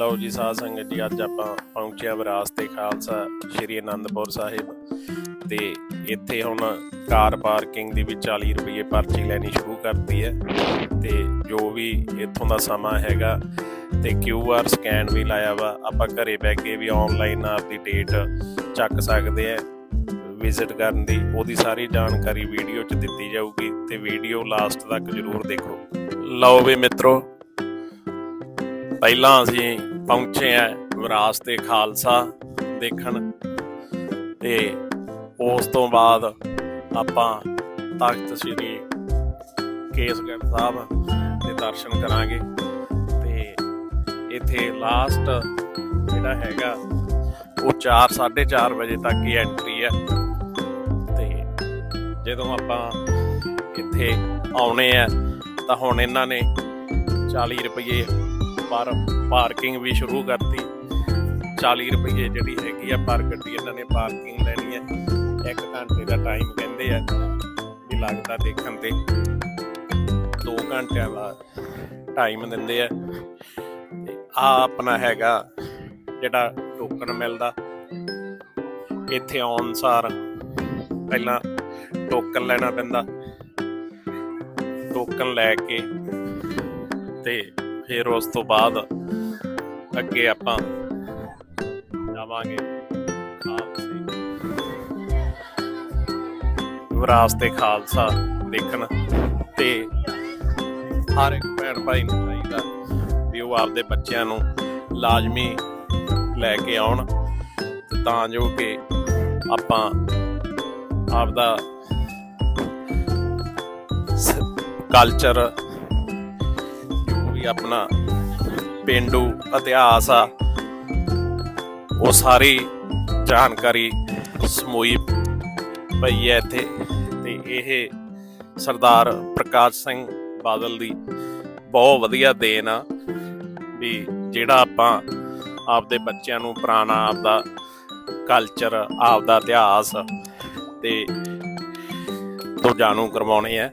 ਲਓ ਜੀ, ਸਾਧ ਸੰਗਤ ਜੀ, ਅੱਜ ਆਪਾਂ ਪਹੁੰਚਿਆ ਵਿਰਾਸਤੇ ਖਾਲਸਾ ਸ਼੍ਰੀ ਅਨੰਦਪੁਰ ਸਾਹਿਬ ਤੇ ਇੱਥੇ ਹੁਣ ਕਾਰ ਪਾਰਕਿੰਗ ਦੀ ਵੀ 40 ਰੁਪਏ ਪਰਚੀ ਲੈਣੀ ਸ਼ੁਰੂ ਕਰਤੀ ਹੈ ਤੇ ਜੋ ਵੀ ਇੱਥੋਂ ਦਾ ਸਮਾਂ ਹੈਗਾ ਤੇ ਕਿਊ ਆਰ ਸਕੈਨ ਵੀ ਲਾਇਆ ਵਾ, ਆਪਾਂ ਘਰੇ ਬਹਿ ਕੇ ਵੀ ਆਨਲਾਈਨ ਆਪਦੀ ਡੇਟ ਚੱਕ ਸਕਦੇ ਆ ਵਿਜ਼ਿਟ ਕਰਨ ਦੀ, ਉਹਦੀ ਸਾਰੀ ਜਾਣਕਾਰੀ ਵੀਡੀਓ 'ਚ ਦਿੱਤੀ ਜਾਊਗੀ ਤੇ ਵੀਡੀਓ ਲਾਸਟ ਤੱਕ ਜ਼ਰੂਰ ਦੇਖੋ। ਲਓ ਵੀ ਮਿੱਤਰੋ, ਪਹਿਲਾਂ ਅਸੀਂ ਪਹੁੰਚੇ ਆ ਵਿਰਾਸਤੇ ਖਾਲਸਾ ਦੇਖਣ ਤੇ ਉਸ ਤੋਂ ਬਾਅਦ ਆਪਾਂ ਤਖਤ ਸ੍ਰੀ ਕੇਸਗੜ੍ਹ ਸਾਹਿਬ ਦੇ ਦਰਸ਼ਨ ਕਰਾਂਗੇ ਤੇ ਇੱਥੇ ਲਾਸਟ ਜਿਹੜਾ ਹੈਗਾ, ਉਹ 4 4:30 ਵਜੇ ਤੱਕ ਹੀ ਐਂਟਰੀ ਹੈ ਤੇ ਜਦੋਂ ਆਪਾਂ ਇੱਥੇ ਆਉਣੇ ਆ, ਤਾਂ ਹੁਣ ਇਹਨਾਂ ਨੇ 40 ਰੁਪਏ ਪਰ ਪਾਰਕਿੰਗ ਵੀ ਸ਼ੁਰੂ ਕਰਤੀ। 40 ਰੁਪਏ ਜਿਹੜੀ ਹੈਗੀ ਆ ਪਰ ਗੱਡੀ ਇਹਨਾਂ ਨੇ ਪਾਰਕਿੰਗ ਲੈਣੀ ਹੈ 1 ਘੰਟੇ ਦਾ ਟਾਈਮ ਕਹਿੰਦੇ ਆ, ਵੀ ਲੱਗਦਾ ਦੇਖਣ ਤੇ। 2 ਘੰਟਿਆਂ ਦਾ ਟਾਈਮ ਦਿੰਦੇ ਆ। ਆ ਆਪਣਾ ਹੈਗਾ, ਜਿਹੜਾ ਟੋਕਨ ਮਿਲਦਾ। ਇੱਥੇ ਆਉਣ ਸਾਰ ਪਹਿਲਾਂ ਟੋਕਨ ਲੈਣਾ ਪੈਂਦਾ। ਟੋਕਨ ਲੈ ਕੇ ਤੇ ਫਿਰ ਉਸ ਤੋਂ ਬਾਅਦ ਅੱਗੇ ਆਪਾਂ ਜਾਵਾਂਗੇ ਖਾਲਸੇ। ਵਿਰਾਸਤੇ ਖਾਲਸਾ ਦੇਖਣ ਤੇ ਹਰ ਇੱਕ ਭੈਣ ਭਾਈ ਨੂੰ ਚਾਹੀਦਾ ਵੀ ਉਹ ਆਪਦੇ ਬੱਚਿਆਂ ਨੂੰ ਲਾਜ਼ਮੀ ਲੈ ਕੇ ਆਉਣ ਤਾਂ ਜੋ ਕਿ ਆਪਾਂ ਆਪਦਾ ਕਲਚਰ ਵੀ ਆਪਣਾ ਪਿੰਡੂ ਇਤਿਹਾਸ ਆ, ਉਹ ਸਾਰੀ ਜਾਣਕਾਰੀ ਸਮੂਹੀ ਪਈ ਹੈ ਇੱਥੇ। ਤੇ ਇਹ ਸਰਦਾਰ ਪ੍ਰਕਾਸ਼ ਸਿੰਘ ਬਾਦਲ ਦੀ ਬਹੁਤ ਵਧੀਆ ਦੇਣ ਆ ਵੀ ਜਿਹੜਾ ਆਪਾਂ ਆਪਦੇ ਬੱਚਿਆਂ ਨੂੰ ਪੁਰਾਣਾ ਆਪਦਾ ਕਲਚਰ ਆਪਦਾ ਇਤਿਹਾਸ ਤੇ ਤੋਂ ਜਾਣੂ ਕਰਵਾਉਣੇ ਆ।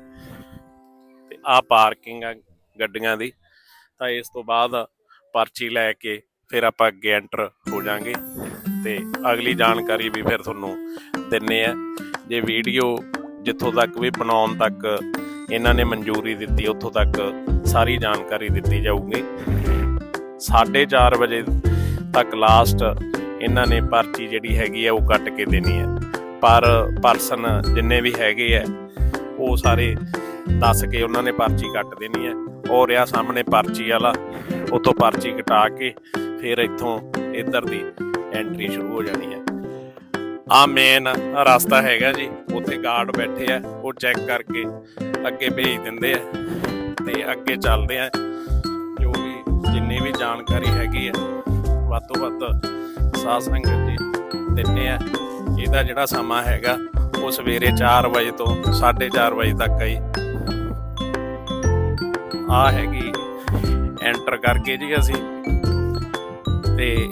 ਤੇ ਆ ਪਾਰਕਿੰਗ ਆ ਗੱਡੀਆਂ ਦੀ। ਤਾਂ ਇਸ ਤੋਂ ਬਾਅਦ ਪਰਚੀ ਲੈ ਕੇ ਫਿਰ ਆਪਾਂ ਅੱਗੇ ਐਂਟਰ ਹੋ ਜਾਾਂਗੇ ਤੇ ਅਗਲੀ ਜਾਣਕਾਰੀ ਵੀ ਫਿਰ ਤੁਹਾਨੂੰ ਦਿੰਨੇ ਆ। ਜੇ ਵੀਡੀਓ ਜਿੱਥੋਂ ਤੱਕ ਵੀ ਬਣਾਉਣ ਤੱਕ ਇਹਨਾਂ ਨੇ ਮਨਜ਼ੂਰੀ ਦਿੱਤੀ, ਉੱਥੋਂ ਤੱਕ ਸਾਰੀ ਜਾਣਕਾਰੀ ਦਿੱਤੀ ਜਾਊਗੀ। 4:30 ਵਜੇ ਤੱਕ ਲਾਸਟ ਇਹਨਾਂ ਨੇ ਪਰਚੀ ਜਿਹੜੀ ਹੈਗੀ ਆ ਉਹ ਕੱਟ ਕੇ ਦੇਣੀ ਹੈ ਪਰ ਪਰਸਨ ਜਿੰਨੇ ਵੀ ਹੈਗੇ ਆ, ਉਹ ਸਾਰੇ ਦੱਸ ਕੇ ਉਹਨਾਂ ਨੇ ਪਰਚੀ ਕੱਟ ਦੇਣੀ ਹੈ ਔਰ ਆ ਸਾਹਮਣੇ ਪਰਚੀ ਵਾਲਾ ਉਤੋਂ ਪਰਚੀ ਕਟਾ ਕੇ ਫਿਰ ਇੱਥੋਂ ਇੱਧਰ ਦੀ ਐਂਟਰੀ ਸ਼ੁਰੂ ਹੋ ਜਾਣੀ ਹੈ। ਆ ਮੇਨ ਰਸਤਾ ਹੈਗਾ ਜੀ, ਉੱਥੇ ਗਾਰਡ ਬੈਠੇ ਆ, ਉਹ ਚੈੱਕ ਕਰਕੇ ਅੱਗੇ ਭੇਜ ਦਿੰਦੇ ਆ ਤੇ ਅੱਗੇ ਚੱਲਦੇ ਆ। ਜੋ ਵੀ ਜਿੰਨੀ ਵੀ ਜਾਣਕਾਰੀ ਹੈਗੀ ਆ, ਵੱਧ ਤੋਂ ਵੱਧ ਸਾਧ ਸੰਗਤ ਜੀ ਦਿੰਨੇ ਆ। ਇਹਦਾ ਜਿਹੜਾ ਸਮਾਂ ਹੈਗਾ, ਉਹ ਸਵੇਰੇ 4 ਵਜੇ ਤੋਂ 4:30 ਵਜੇ ਤੱਕ ਹੈ ਆ ਹੈਗੀ ਐਂਟਰ ਕਰਕੇ ਜੀ ਅਸੀਂ। ਤੇ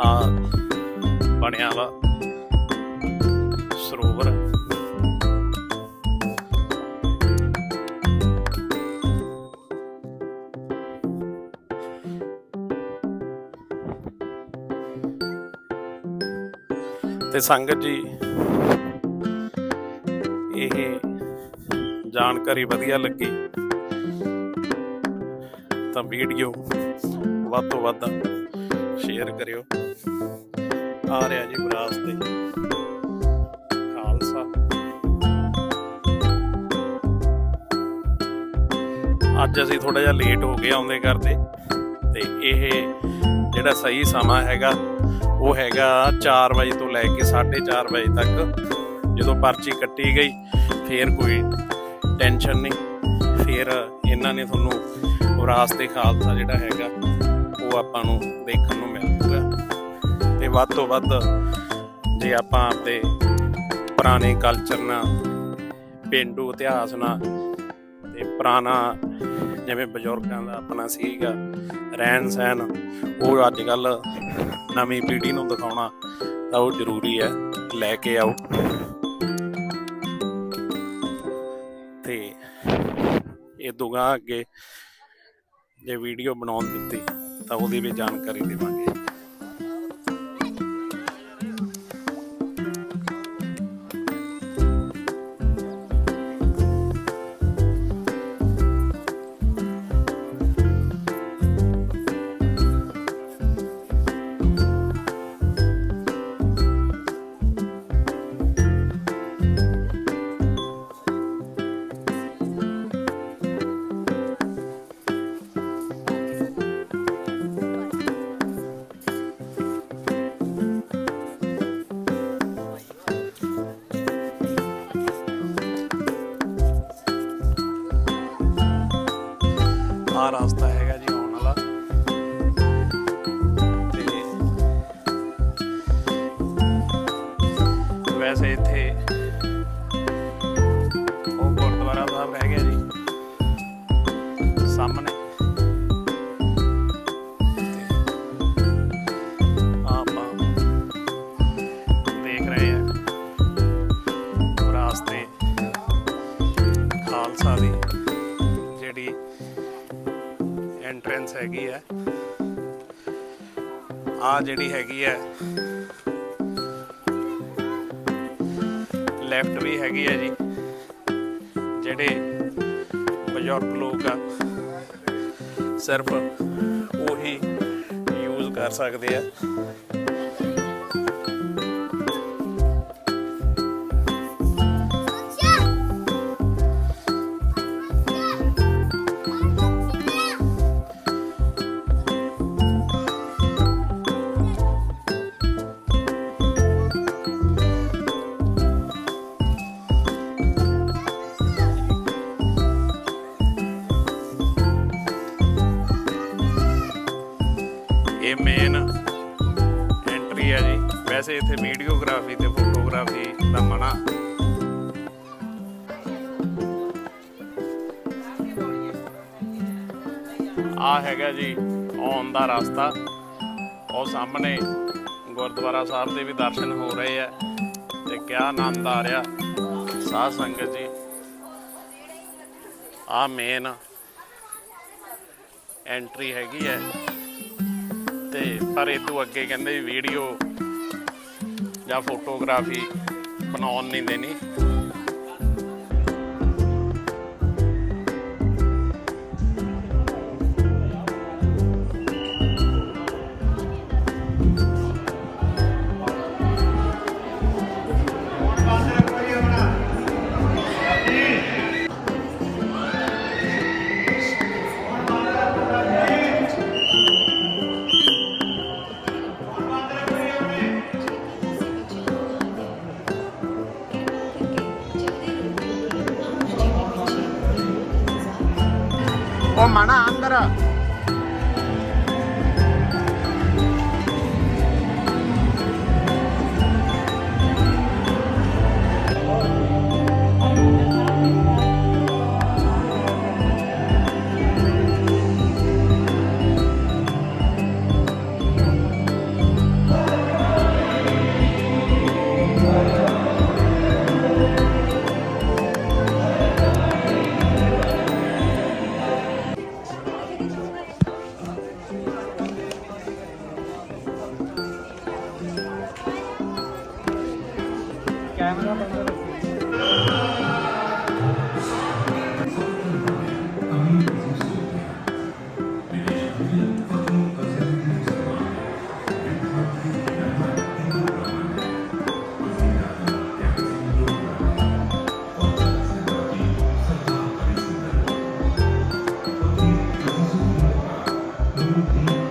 ਆ ਬਣਿਆ ਵਾ ਸਰੋਵਰ। ਤੇ ਸੰਗਤ ਜੀ ਜਾਣਕਾਰੀ ਵਧੀਆ ਲੱਗੀ, ਤਾਂ ਵੀਡੀਓ ਵੱਧ ਤੋਂ ਵੱਧ ਸ਼ੇਅਰ ਕਰਿਓ। ਆ ਰਿਹਾ ਜੀ ਵਿਰਾਸਤੇ ਖਾਲਸਾ। ਅੱਜ ਅਸੀਂ ਥੋੜਾ ਜਿਹਾ ਲੇਟ ਹੋ ਗਏ ਆਉਂਦੇ ਕਰਦੇ ਤੇ ਇਹ ਜਿਹੜਾ ਸਹੀ ਸਮਾਂ ਹੈਗਾ, ਉਹ ਹੈਗਾ 4 ਵਜੇ ਤੋਂ ਲੈ ਕੇ 4:30 ਵਜੇ ਤੱਕ। ਜਦੋਂ ਪਰਚੀ ਕੱਟੀ ਗਈ, ਫੇਰ ਕੋਈ ਟੈਨਸ਼ਨ ਨਹੀਂ। ਫਿਰ ਇਹਨਾਂ ਨੇ ਤੁਹਾਨੂੰ ਵਿਰਾਸਤੇ ਖਾਲਸਾ ਜਿਹੜਾ ਹੈਗਾ, ਉਹ ਆਪਾਂ ਨੂੰ ਦੇਖਣ ਨੂੰ ਮਿਲ ਜੂਗਾ। ਤੇ ਵੱਧ ਤੋਂ ਵੱਧ ਜੇ ਆਪਾਂ ਆਪਦੇ ਪੁਰਾਣੇ ਕਲਚਰ ਨਾਲ, ਪਿੰਡੂ ਇਤਿਹਾਸ ਨਾਲ ਤੇ ਪੁਰਾਣਾ ਜਿਵੇਂ ਬਜ਼ੁਰਗਾਂ ਦਾ ਆਪਣਾ ਸੀਗਾ ਰਹਿਣ ਸਹਿਣ, ਉਹ ਅੱਜ ਕੱਲ ਨਵੀਂ ਪੀੜ੍ਹੀ ਨੂੰ ਦਿਖਾਉਣਾ ਤਾਂ ਉਹ ਜ਼ਰੂਰੀ ਹੈ। ਲੈ ਕੇ ਆਓ। ਤੇ ਇਹ ਦੋਗਾ ਅੱਗੇ ਜੇ ਵੀਡੀਓ ਬਣਾਉਣ ਦਿੱਤੀ ਤਾਂ ਉਹਦੀ ਵੀ ਜਾਣਕਾਰੀ ਦੇਵਾਂਗੇ। ਰਸਤਾ ਹੈਗਾ ਜੀ ਆਉਣ ਵਾਲਾ। ਤੇ ਵੈਸੇ ਇੱਥੇ ਉਹ ਗੁਰਦੁਆਰਾ ਸਾਹਿਬ ਰਹਿ ਗਿਆ ਜੀ। ਸਾਹਮਣੇ। ਆਪਾਂ ਦੇਖ ਰਹੇ ਹਾਂ ਰਾਸਤੇ ਖਾਲਸਾ ਦੀ ਐਂਟਰੈਂਸ ਹੈਗੀ ਹੈ। ਆ ਜਿਹੜੀ ਹੈਗੀ ਹੈ ਲੈਫਟ ਵੀ ਹੈਗੀ ਹੈ ਜੀ। ਜਿਹੜੇ ਬਜ਼ੁਰਗ ਲੋਕ ਆ, ਸਿਰਫ ਉਹੀ ਯੂਜ਼ ਕਰ ਸਕਦੇ ਆ। ਇਹ ਮੇਨ ਐਂਟਰੀ ਹੈ ਜੀ। ਵੈਸੇ ਇੱਥੇ ਵੀਡੀਓਗ੍ਰਾਫੀ ਤੇ ਫੋਟੋਗ੍ਰਾਫੀ ਦਾ ਮਨਾ। ਆ ਹੈਗਾ ਜੀ, ਆਉਣ ਦਾ ਰਸਤਾ। ਉਹ ਸਾਹਮਣੇ ਗੁਰਦੁਆਰਾ ਸਾਹਿਬ ਦੇ ਵੀ ਦਰਸ਼ਨ ਹੋ ਰਹੇ ਆ। ਤੇ ਕਿਆ ਆਨੰਦ ਆ ਰਿਹਾ। ਸਾਧ ਸੰਗਤ ਜੀ, ਆ ਮੇਨ ਐਂਟਰੀ ਹੈਗੀ ਹੈ ਤੇ ਪਰ ਇਹ ਤੋਂ ਅੱਗੇ ਕਹਿੰਦੇ ਵੀਡੀਓ ਜਾਂ ਫੋਟੋਗ੍ਰਾਫੀ ਬਣਾਉਣ ਨਹੀਂ ਦੇਣੀ। you.